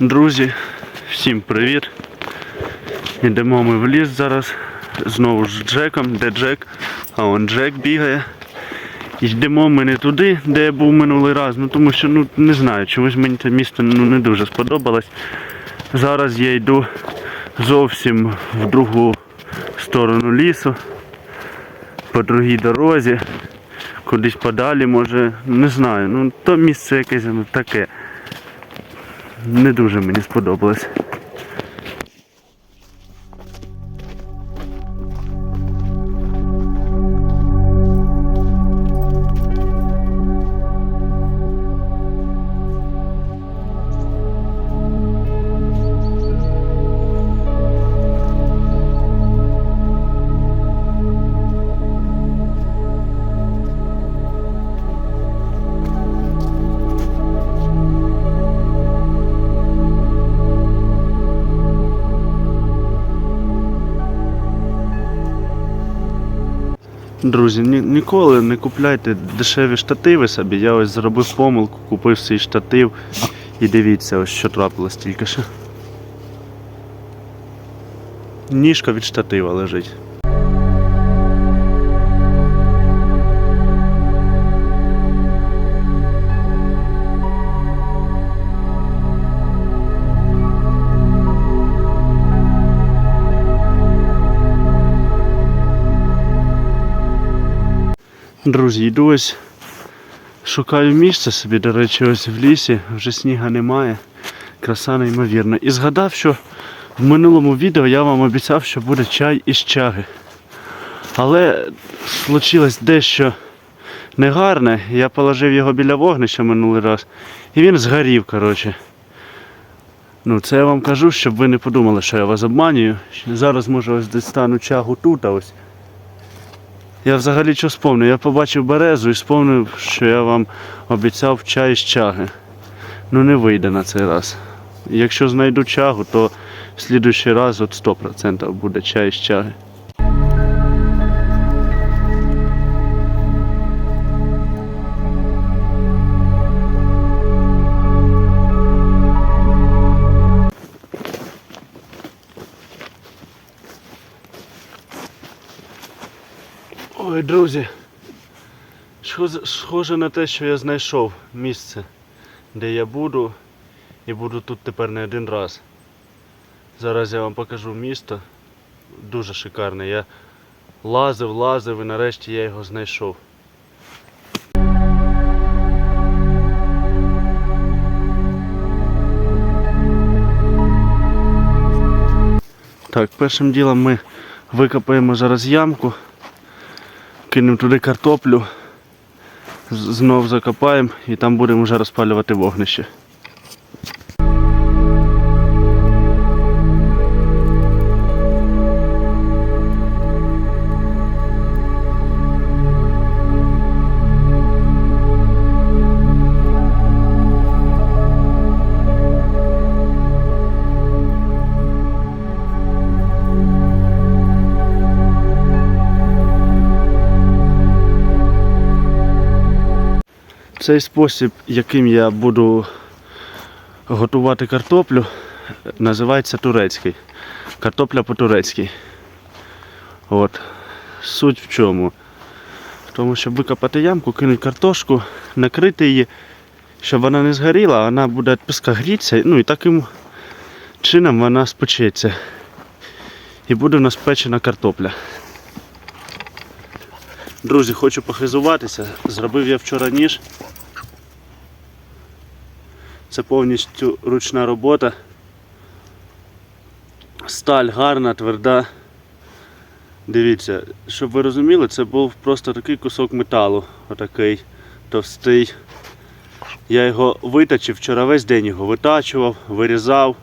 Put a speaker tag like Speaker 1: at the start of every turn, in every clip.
Speaker 1: Друзі, всім привіт. Йдемо ми в ліс зараз. Знову з Джеком. Де Джек? А он Джек бігає. Йдемо ми не туди, де я був минулий раз, ну тому що ну не знаю, чомусь мені це місто ну, не дуже сподобалось. Зараз я йду зовсім в другу сторону лісу, по другій дорозі, кудись подалі, може, не знаю. Ну то місце якесь ну, таке. Не дуже мені сподобалось. Друзі, ні, ніколи не купляйте дешеві штативи собі. Я ось зробив помилку, купив свій штатив і дивіться, ось що трапилось тільки що. Ніжка від штатива лежить. Друзі, йду ось шукаю місце собі, до речі, ось в лісі, вже сніга немає. Краса неймовірна. І згадав, що в минулому відео я вам обіцяв, що буде чай із чаги. Але случилось дещо негарне. Я положив його біля вогнища минулий раз. І він згорів, коротше. Ну, це я вам кажу, щоб ви не подумали, що я вас обманюю. Зараз може ось дістану чагу тут, а ось я взагалі що спомнив? Я побачив березу і спомнив, що я вам обіцяв чай з чаги. Ну не вийде на цей раз. Якщо знайду чагу, то в слідуючий раз от 100% буде чай з чаги. Ой, друзі. схоже- на те, що я знайшов місце, де я буду, і буду тут тепер не один раз. Зараз я вам покажу місто. Дуже шикарне. Я лазив, лазив і нарешті я його знайшов. Так, першим ділом ми викопаємо зараз ямку кинемо туди картоплю, знов закопаємо і там будемо вже розпалювати вогнище. Цей спосіб, яким я буду готувати картоплю, називається турецький. Картопля по-турецьки. От. Суть в чому? В тому, щоб викопати ямку, кинути картошку, накрити її, щоб вона не згоріла, вона буде від піска грітися, ну і таким чином вона спечеться. І буде у нас печена картопля. Друзі, хочу похизуватися. Зробив я вчора ніж. Це повністю ручна робота. Сталь гарна, тверда. Дивіться, щоб ви розуміли, це був просто такий кусок металу, отакий товстий. Я його витачив, вчора весь день його витачував, вирізав,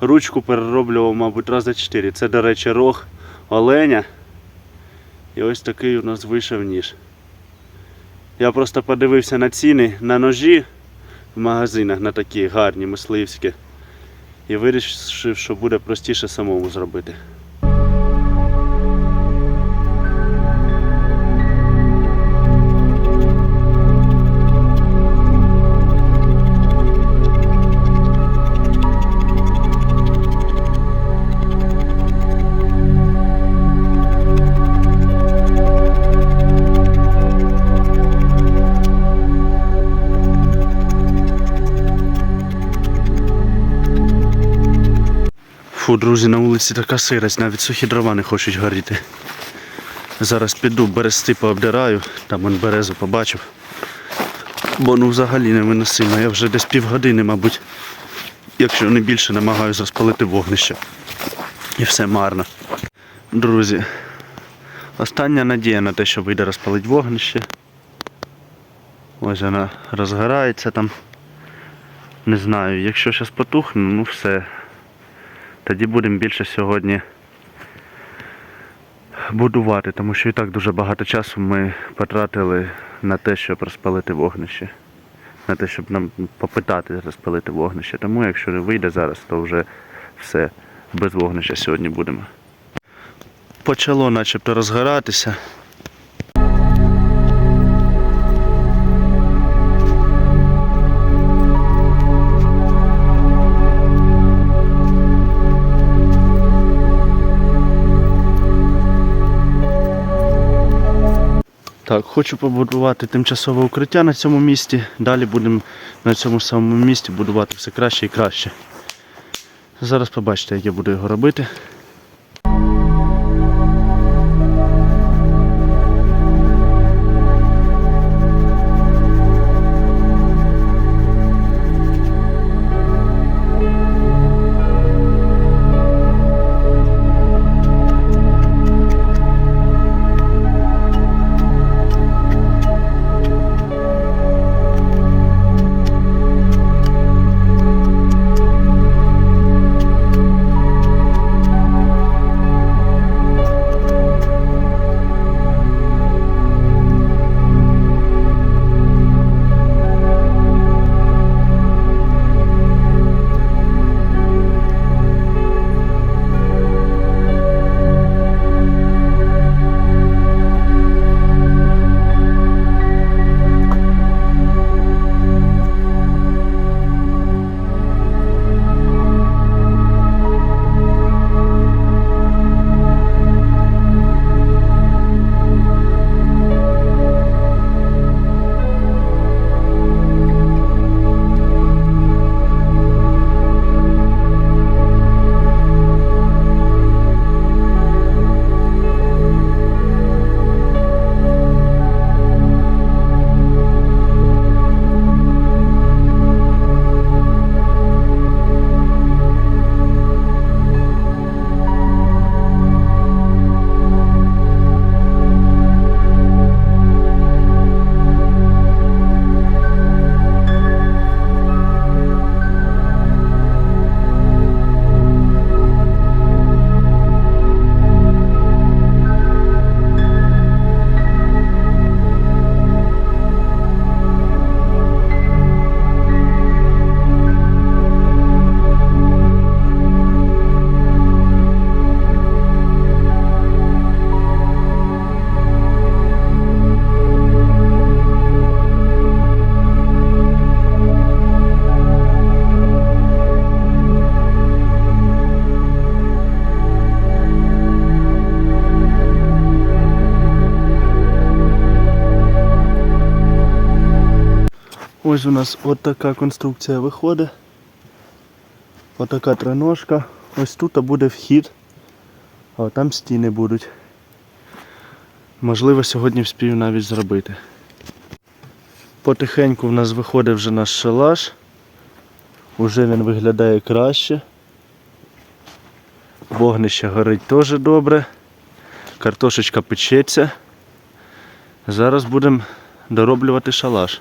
Speaker 1: ручку перероблював, мабуть, раз за 4. Це, до речі, рог оленя. І ось такий у нас вийшов ніж. Я просто подивився на ціни на ножі в магазинах на такі гарні мисливські. І вирішив, що буде простіше самому зробити. Фу, друзі, на вулиці така сирость, навіть сухі дрова не хочуть горіти. Зараз піду, берести пообдираю, там он березу побачив. Бо ну взагалі невиносимо. Я вже десь півгодини, мабуть, якщо не більше, намагаюся розпалити вогнище. І все марно. Друзі, остання надія на те, що вийде розпалити вогнище. Ось вона розгорається там. Не знаю, якщо зараз потухне, ну все. Тоді будемо більше сьогодні будувати, тому що і так дуже багато часу ми потратили на те, щоб розпалити вогнище. На те, щоб нам попитати розпалити вогнище. Тому якщо не вийде зараз, то вже все без вогнища сьогодні будемо. Почало начебто розгоратися. Хочу побудувати тимчасове укриття на цьому місці. Далі будемо на цьому самому місці будувати все краще і краще. Зараз побачите, як я буду його робити. Ось у нас от така конструкція виходить. Отака триножка. Ось тут буде вхід, а там стіни будуть. Можливо, сьогодні вспію навіть зробити. Потихеньку в нас виходить вже наш шалаш. Уже він виглядає краще. Вогнище горить теж добре. Картошечка печеться. Зараз будемо дороблювати шалаш.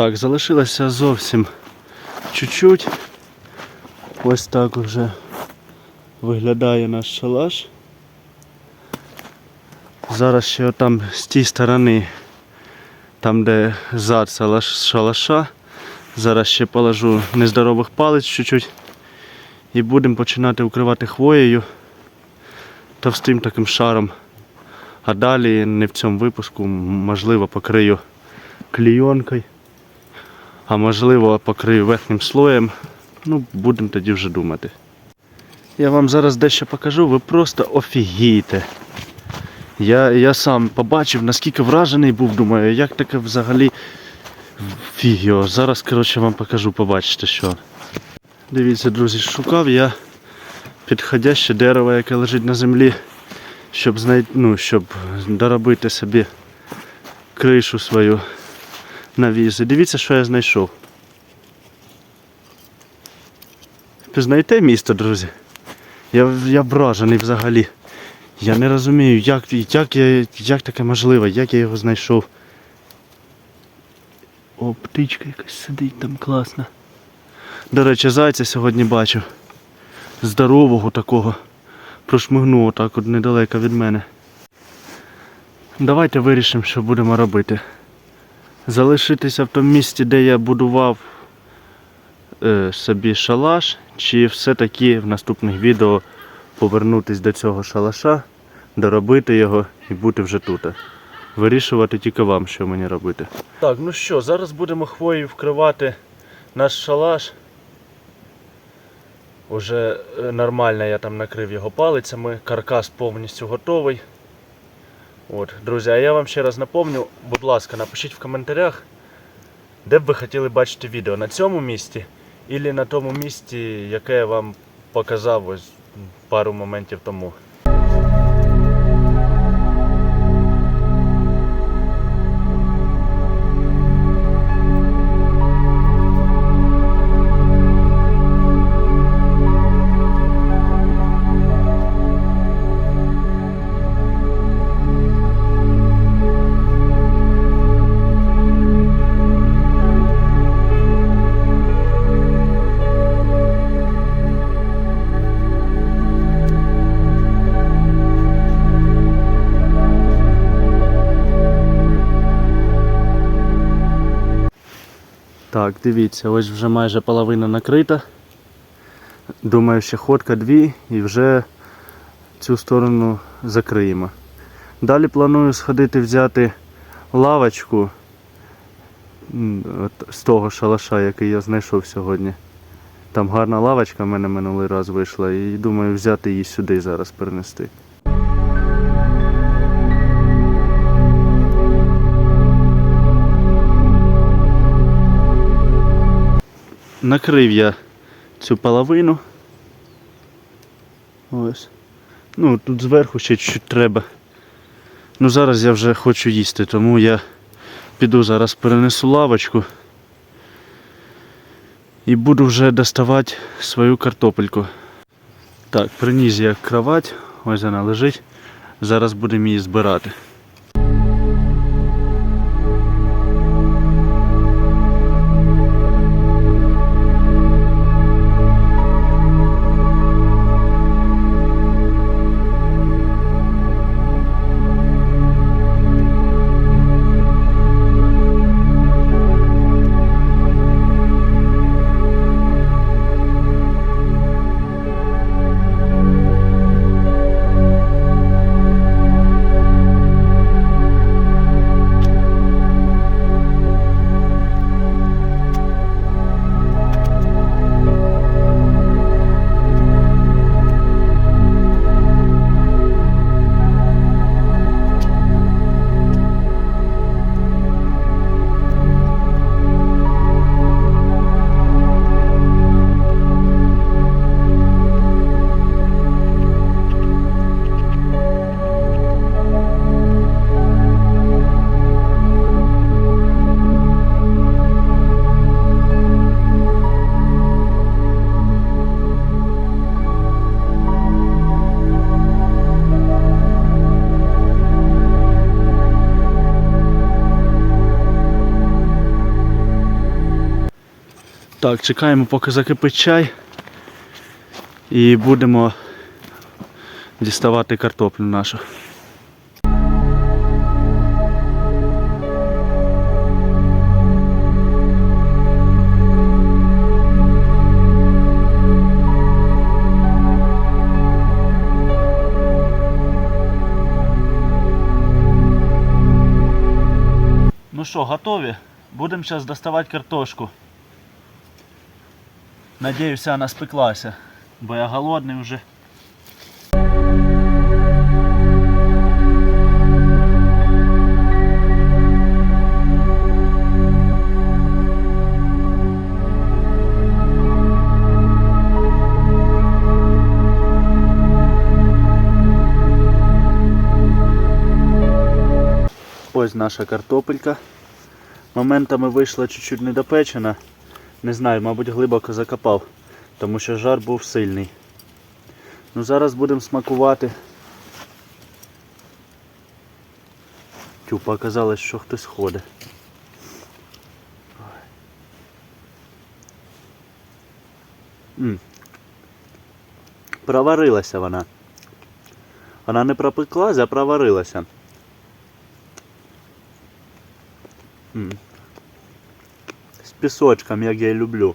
Speaker 1: Так, залишилося зовсім чуть-чуть. Ось так вже виглядає наш шалаш. Зараз ще там з тієї сторони, там де зад шалаша, зараз ще положу нездорових палець чуть-чуть і будемо починати укривати хвоєю товстим таким шаром. А далі не в цьому випуску, можливо, покрию клійонкою, а можливо покрию верхнім слоєм. Ну, будемо тоді вже думати. Я вам зараз дещо покажу, ви просто офігієте. Я, я сам побачив, наскільки вражений був, думаю, як таке взагалі фіг його. Зараз, коротше, вам покажу, побачите, що. Дивіться, друзі, шукав я підходяще дерево, яке лежить на землі, щоб знайти, ну, щоб доробити собі кришу свою на візи. Дивіться, що я знайшов. Пізнаєте місто, друзі? Я, я вражений взагалі. Я не розумію, як, як, я, як таке можливо, як я його знайшов. О, птичка якась сидить там класна. До речі, зайця сьогодні бачив. Здорового такого. Прошмигнув отак от недалеко від мене. Давайте вирішимо, що будемо робити. Залишитися в тому місці, де я будував е, собі шалаш, чи все-таки в наступних відео повернутися до цього шалаша, доробити його і бути вже тут. Вирішувати тільки вам, що мені робити. Так, ну що, зараз будемо хвоєю вкривати наш шалаш. Уже е, нормально я там накрив його палицями, каркас повністю готовий. От, друзі, а я вам ще раз напомню, будь ласка, напишіть в коментарях, де б ви хотіли бачити відео на цьому місці, або на тому місці, яке я вам показав ось пару моментів тому. Так, дивіться, ось вже майже половина накрита. Думаю, ще ходка дві і вже цю сторону закриємо. Далі планую сходити взяти лавочку з того шалаша, який я знайшов сьогодні. Там гарна лавочка в мене минулий раз вийшла і думаю взяти її сюди зараз перенести. Накрив я цю половину. Ось. Ну, тут зверху ще чуть треба. Ну зараз я вже хочу їсти, тому я піду зараз перенесу лавочку і буду вже доставати свою картопельку. Так, приніс я кровать, ось вона лежить. Зараз будемо її збирати. Так, чекаємо, поки закипить чай. І будемо діставати картоплю нашу. Ну що, готові? Будемо зараз доставати картошку. Надіюся, вона спеклася, бо я голодний вже. Ось наша картопелька. Моментами вийшла чуть-чуть недопечена. Не знаю, мабуть, глибоко закопав, тому що жар був сильний. Ну зараз будемо смакувати. Тю, показалось, що хтось ходить. М. Проварилася вона. Вона не пропеклась, а проварилася. М. З пісочком, як я і люблю.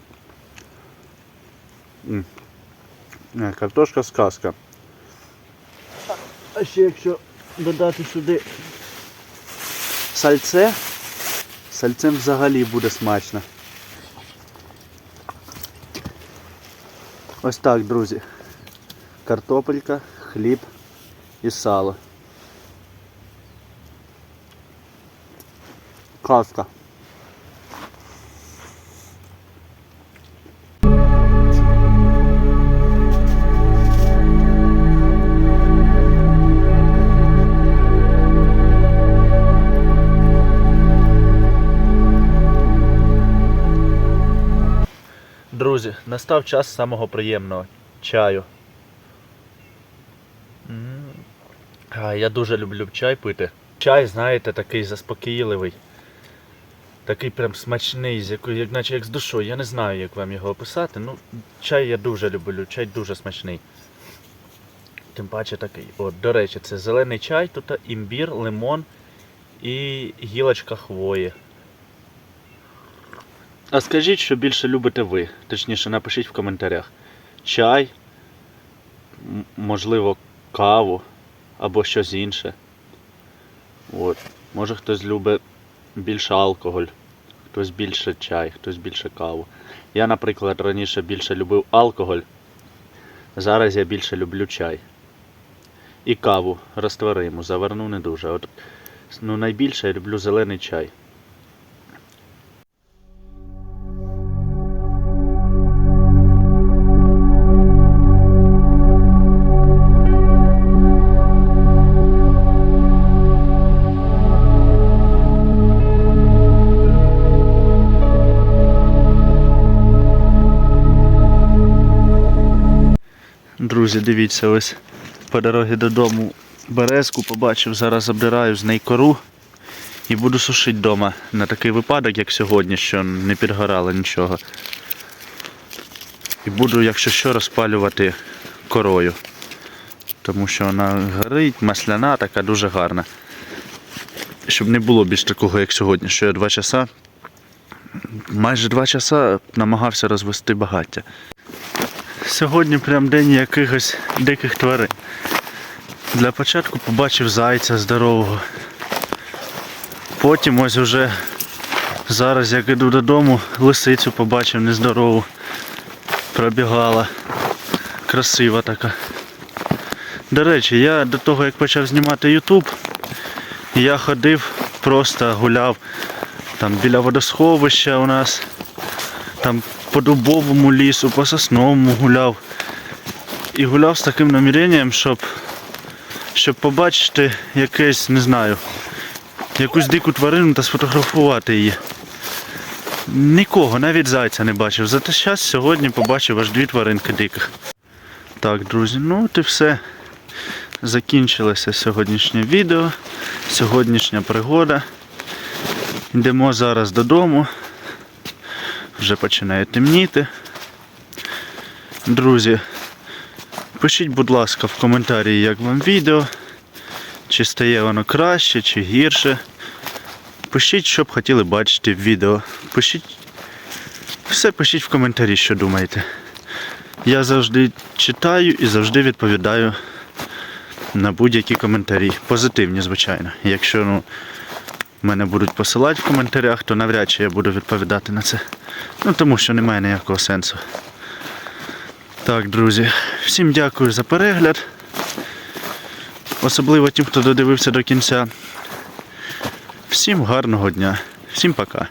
Speaker 1: Е, Картошка сказка. А ще якщо додати сюди сальце, сальцем взагалі буде смачно. Ось так, друзі. Картопелька, хліб і сало. Казка. Друзі, настав час самого приємного чаю. А, я дуже люблю чай пити. Чай, знаєте, такий заспокійливий. Такий прям смачний, з якою, як наче як з душою. Я не знаю, як вам його описати. Ну, чай я дуже люблю, чай дуже смачний. Тим паче такий. От, до речі, це зелений чай, тут імбір, лимон і гілочка хвої. А скажіть, що більше любите ви. Точніше, напишіть в коментарях. Чай, можливо, каву або щось інше. От. Може хтось любить більше алкоголь, хтось більше чай, хтось більше каву. Я, наприклад, раніше більше любив алкоголь. Зараз я більше люблю чай. І каву розтвориму, заверну не дуже. От, ну, найбільше я люблю зелений чай. Друзі, дивіться, ось по дорозі додому березку побачив, зараз обдираю з неї кору і буду сушити вдома на такий випадок, як сьогодні, що не підгорало нічого. І буду, якщо що, розпалювати корою. Тому що вона горить, масляна, така дуже гарна. Щоб не було більш такого, як сьогодні, що я два часа, майже два часа намагався розвести багаття. Сьогодні прям день якихось диких тварин. Для початку побачив зайця здорового. Потім ось уже зараз, як іду додому, лисицю побачив нездорову. Пробігала. Красива така. До речі, я до того як почав знімати YouTube, я ходив, просто гуляв там біля водосховища у нас, там по дубовому лісу, по сосновому гуляв. І гуляв з таким наміренням, щоб, щоб побачити якесь, не знаю, якусь дику тварину та сфотографувати її. Нікого, навіть зайця не бачив. Зате зараз сьогодні побачив аж дві тваринки диких. Так, друзі, ну от і все. Закінчилося сьогоднішнє відео, сьогоднішня пригода. Йдемо зараз додому. Вже починає темніти. Друзі, пишіть, будь ласка, в коментарі, як вам відео. Чи стає воно краще, чи гірше. Пишіть, що б хотіли бачити в відео. Пишіть. Все пишіть в коментарі, що думаєте. Я завжди читаю і завжди відповідаю на будь-які коментарі. Позитивні, звичайно. Якщо ну, мене будуть посилати в коментарях, то навряд чи я буду відповідати на це. Ну тому що немає ніякого сенсу. Так, друзі, всім дякую за перегляд. Особливо тим, хто додивився до кінця. Всім гарного дня. Всім пока.